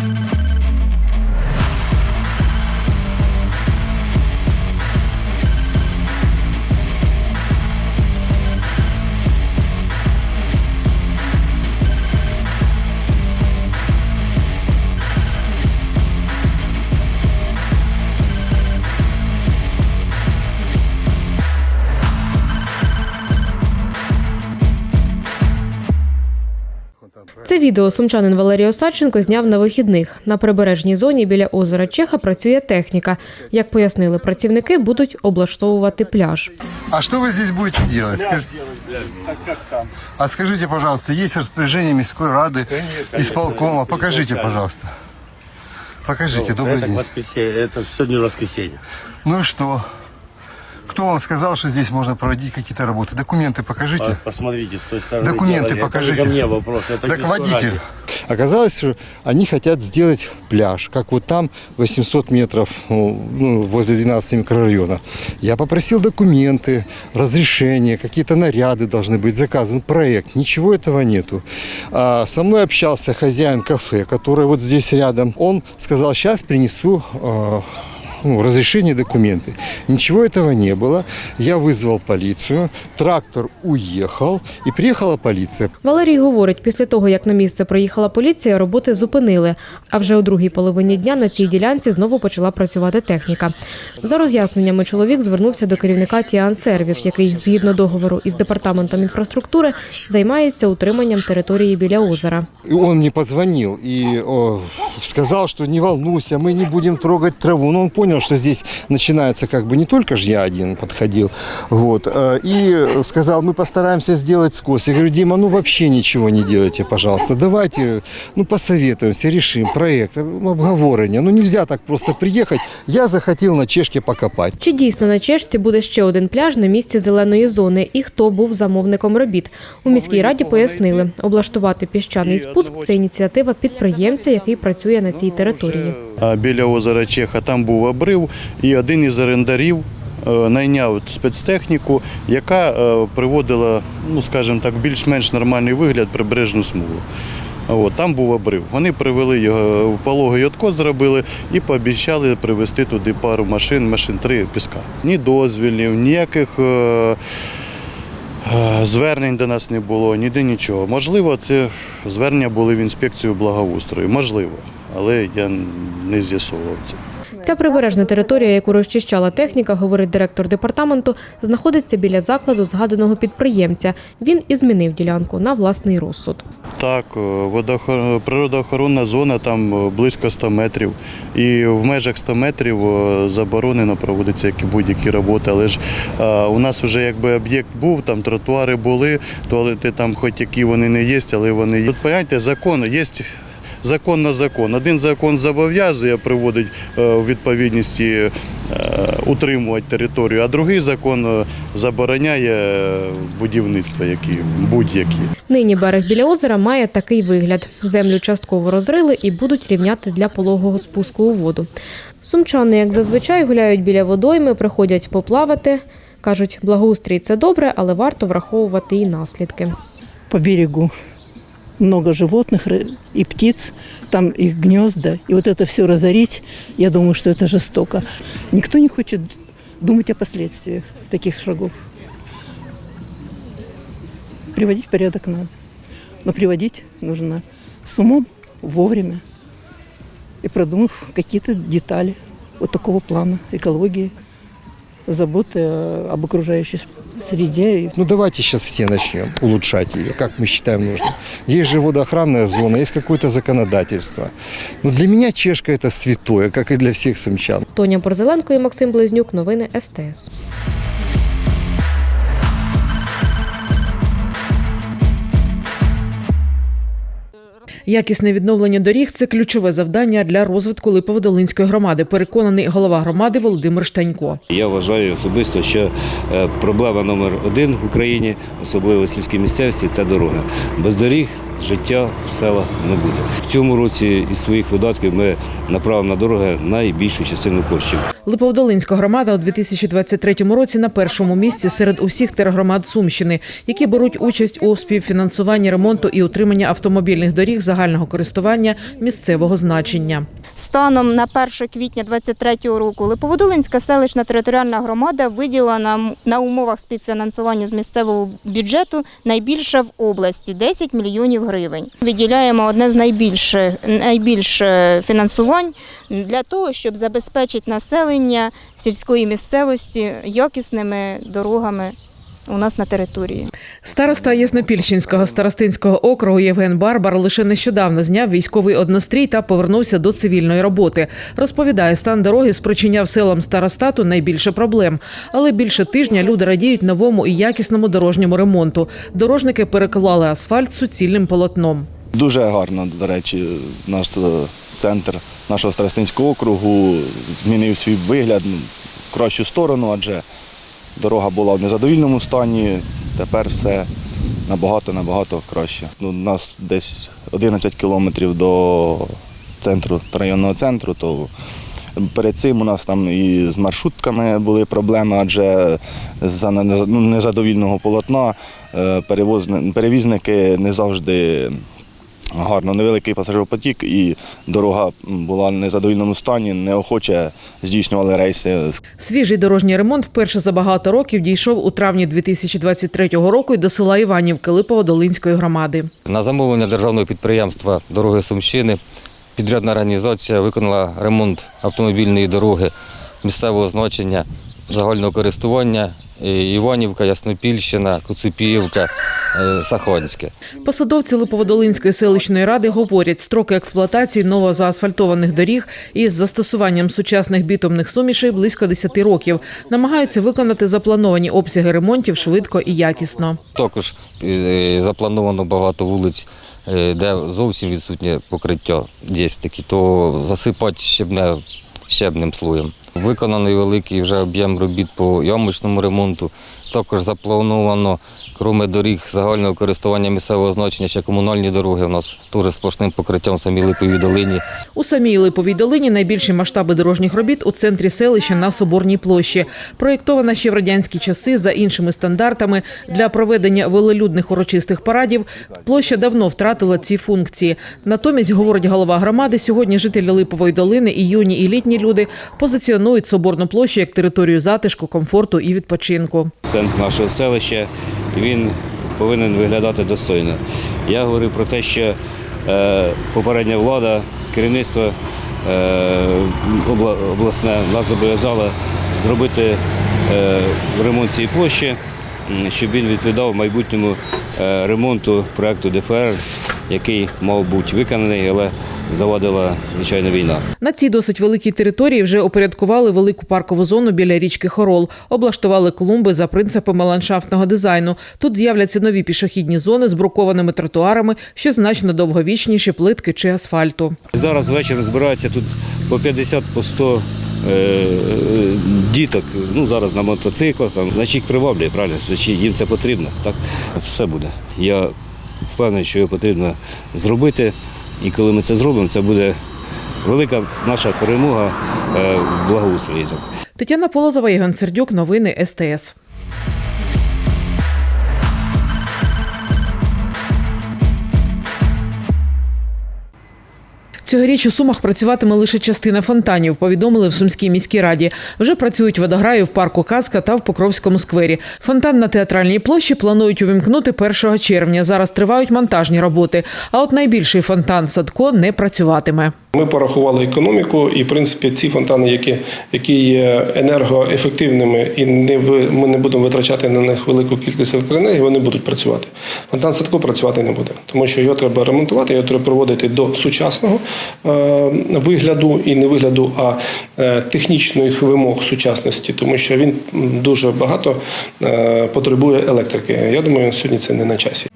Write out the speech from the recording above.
you Це відео сумчанин Валерій Осадченко зняв на вихідних. На прибережній зоні біля озера Чеха працює техніка. Як пояснили працівники, будуть облаштовувати пляж. А что вы здесь будете делать? Скаж- А скажите, пожалуйста, есть распоряжение Мирской Рады, исполкома? Покажите, пожалуйста. Покажите, добрый это день. воскресенье, это сегодня воскресенье. Ну и что? Кто вам сказал, что здесь можно проводить какие-то работы? Документы покажите. По- Посмотрите, с той стороны Документы делали. Это покажите. не ко мне вопрос, это Так водитель. Оказалось, что они хотят сделать пляж, как вот там 800 метров ну, возле 12 микрорайона. Я попросил документы, разрешения, какие-то наряды должны быть заказаны, проект. Ничего этого нету. А со мной общался хозяин кафе, который вот здесь рядом. Он сказал, сейчас принесу а, ну, разрешение, документы. Ничего этого не было. Я вызвал полицию, трактор уехал и приехала полиция. Валерій говорить, після того, як на місце приїхала поліція, роботи зупинили. А вже у другій половині дня на цій ділянці знову почала працювати техніка. За роз'ясненнями чоловік звернувся до керівника Тіан Сервіс, який згідно договору із департаментом інфраструктури займається утриманням території біля озера. И он мне позвонил и о, сказал, что не волнуйся, мы не будем трогать траву. Но он понял, что здесь начинается как бы не только же я один подходил. Вот, э, и сказал, мы постараемся сделать скос. Я говорю, Дима, ну вообще ничего не делайте, пожалуйста. Давайте, ну посоветуемся, решим проект, ну, обговорение. Ну нельзя так просто приехать. Я захотел на чешке покопать. Чи дійсно на Чешці буде ще один пляж на місці зеленої зони і хто був замовником робіт? У міській раді пояснили, облаштувати піщаний спуск це ініціатива підприємця, який працює на цій території. А біля озера Чеха там був обрив, і один із орендарів е, найняв спецтехніку, яка е, приводила, ну скажімо так, більш-менш нормальний вигляд прибережну смугу. От, там був обрив. Вони привели його в пологий откос зробили і пообіцяли привезти туди пару машин, машин три піска. Ні дозвільів, ніяких е, е, звернень до нас не було, ніде нічого. Можливо, це звернення були в інспекцію благоустрою. Можливо, але я не з'ясовував це. Ця прибережна територія, яку розчищала техніка, говорить директор департаменту, знаходиться біля закладу згаданого підприємця. Він і змінив ділянку на власний розсуд. Так, е, природоохоронна зона там е, близько 100 метрів. І в межах 100 метрів е, заборонено проводиться які будь-які роботи. Але ж у нас вже якби об'єкт був, там тротуари були, туалети там хоч які вони не є, але вони є. Понимаєте, закон є. Закон на закон. Один закон зобов'язує приводить е, в відповідності е, утримувати територію, а другий закон е, забороняє будівництво які, будь-які. Нині берег біля озера має такий вигляд: землю частково розрили і будуть рівняти для пологого спуску у воду. Сумчани, як зазвичай, гуляють біля водойми, приходять поплавати. Кажуть, благоустрій це добре, але варто враховувати і наслідки. по берегу много животных ры- и птиц, там их гнезда. И вот это все разорить, я думаю, что это жестоко. Никто не хочет думать о последствиях таких шагов. Приводить в порядок надо. Но приводить нужно с умом, вовремя. И продумав какие-то детали вот такого плана экологии, заботы о- об окружающей с- среде и Ну давайте сейчас все начнем улучшать ее, как мы считаем нужным. Есть же водоохранная зона, есть какое-то законодательство. Но для меня чешка это святое, как и для всех сумчан. Тоня Борзеленко і Максим Близнюк. Новини СТС. Якісне відновлення доріг це ключове завдання для розвитку Липоводолинської громади. Переконаний голова громади Володимир Штанько. Я вважаю особисто, що е, проблема номер один в Україні, особливо в сільській місцевості, це дорога. Без доріг життя в селах не буде. В цьому році із своїх видатків ми направимо на дороги найбільшу частину коштів. Липоводолинська громада у 2023 році на першому місці серед усіх тергромад Сумщини, які беруть участь у співфінансуванні ремонту і утримання автомобільних доріг загального користування місцевого значення. Станом на 1 квітня 2023 року Липоводолинська селищна територіальна громада виділила нам на умовах співфінансування з місцевого бюджету найбільше в області 10 мільйонів гривень. Виділяємо одне з найбільше фінансувань для того, щоб забезпечити населення сільської місцевості якісними дорогами у нас на території. Староста Яснопільщинського старостинського округу Євген Барбар лише нещодавно зняв військовий однострій та повернувся до цивільної роботи. Розповідає, стан дороги спричиняв селам старостату найбільше проблем. Але більше тижня люди радіють новому і якісному дорожньому ремонту. Дорожники переклали асфальт суцільним полотном. Дуже гарно, до речі, наш е, центр нашого Старостинського округу змінив свій вигляд в кращу сторону, адже дорога була в незадовільному стані. Тепер все набагато-набагато краще. Ну, у нас десь 11 кілометрів до центру, районного центру, то перед цим у нас там і з маршрутками були проблеми, адже за ну, незадовільного полотна е, перевізники не завжди гарно, невеликий пасажиропотік, і дорога була в незадовільному стані, неохоче здійснювали рейси Свіжий дорожній ремонт вперше за багато років дійшов у травні 2023 року й до села Іванівки Липово-Долинської громади. На замовлення державного підприємства Дороги Сумщини підрядна організація виконала ремонт автомобільної дороги місцевого значення загального користування е, Іванівка, Яснопільщина, Куцепіївка, е, Саханське. Посадовці Липоводолинської селищної ради говорять, строки експлуатації новозаасфальтованих доріг із застосуванням сучасних бітумних сумішей близько 10 років. Намагаються виконати заплановані обсяги ремонтів швидко і якісно. Також е, заплановано багато вулиць, е, де зовсім відсутнє покриття. Є такі, то засипати щебне, щебним слоєм. Виконаний великий вже об'єм робіт по ямочному ремонту. Також заплановано, крім доріг загального користування місцевого значення, ще комунальні дороги. У нас теж сплошним покриттям в самій Липовій долині. У самій Липовій долині найбільші масштаби дорожніх робіт у центрі селища на Соборній площі. Проєктована ще в радянські часи за іншими стандартами для проведення велелюдних урочистих парадів. Площа давно втратила ці функції. Натомість, говорить голова громади, сьогодні жителі Липової долини і юні і літні люди позиціонують Соборну площу як територію затишку, комфорту і відпочинку. центр нашого селища, він повинен виглядати достойно. Я говорю про те, що е, попередня влада, керівництво е, обла- обласне нас зобов'язало зробити е, ремонт цієї площі, щоб він відповідав майбутньому ремонту проекту ДФР, який мав бути виконаний, але завадила звичайно війна. На цій досить великій території вже упорядкували велику паркову зону біля річки Хорол, облаштували клумби за принципами ландшафтного дизайну. Тут з'являться нові пішохідні зони з брукованими тротуарами, що значно довговічніші плитки чи асфальту. Зараз ввечері збирається тут по 50 по 100 е, діток. Ну зараз на мотоциклах, там, значить їх приваблює, правильно? Значить їм це потрібно. Так все буде. Я впевнений, що його потрібно зробити. І коли ми це зробимо, це буде велика наша перемога е, в благоустрої. Тетяна Полозова, Євген Сердюк, новини СТС. Цьогоріч у Сумах працюватиме лише частина фонтанів, повідомили в Сумській міській раді. Вже працюють водограї в парку Казка та в Покровському сквері. Фонтан на театральній площі планують увімкнути 1 червня. Зараз тривають монтажні роботи. А от найбільший фонтан Садко не працюватиме. Ми порахували економіку, і в принципі ці фонтани, які, які є енергоефективними, і не ми не будемо витрачати на них велику кількість електроенергії, вони будуть працювати. Фонтан садко працювати не буде, тому що його треба ремонтувати, його треба приводити до сучасного е, вигляду і не вигляду, а е, технічних вимог сучасності, тому що він дуже багато е, потребує електрики. Я думаю, сьогодні це не на часі.